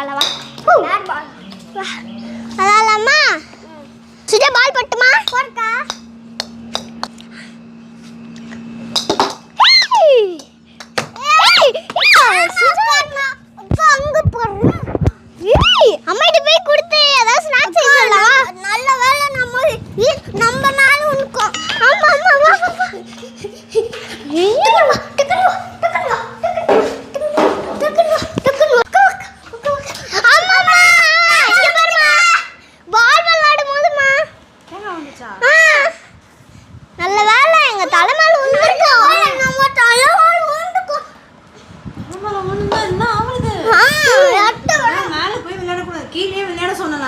விளாடவா bat ball விளாடலாமா Suja பால் பட்டுமா? போட்டா அம்மாட்ட போய் கொடுத்து ஏதாவது ஸ்நாக்ஸ் நல்ல வேலை நம்ம நம்ம மேல உனக்கும். ஆமா ஆமா வா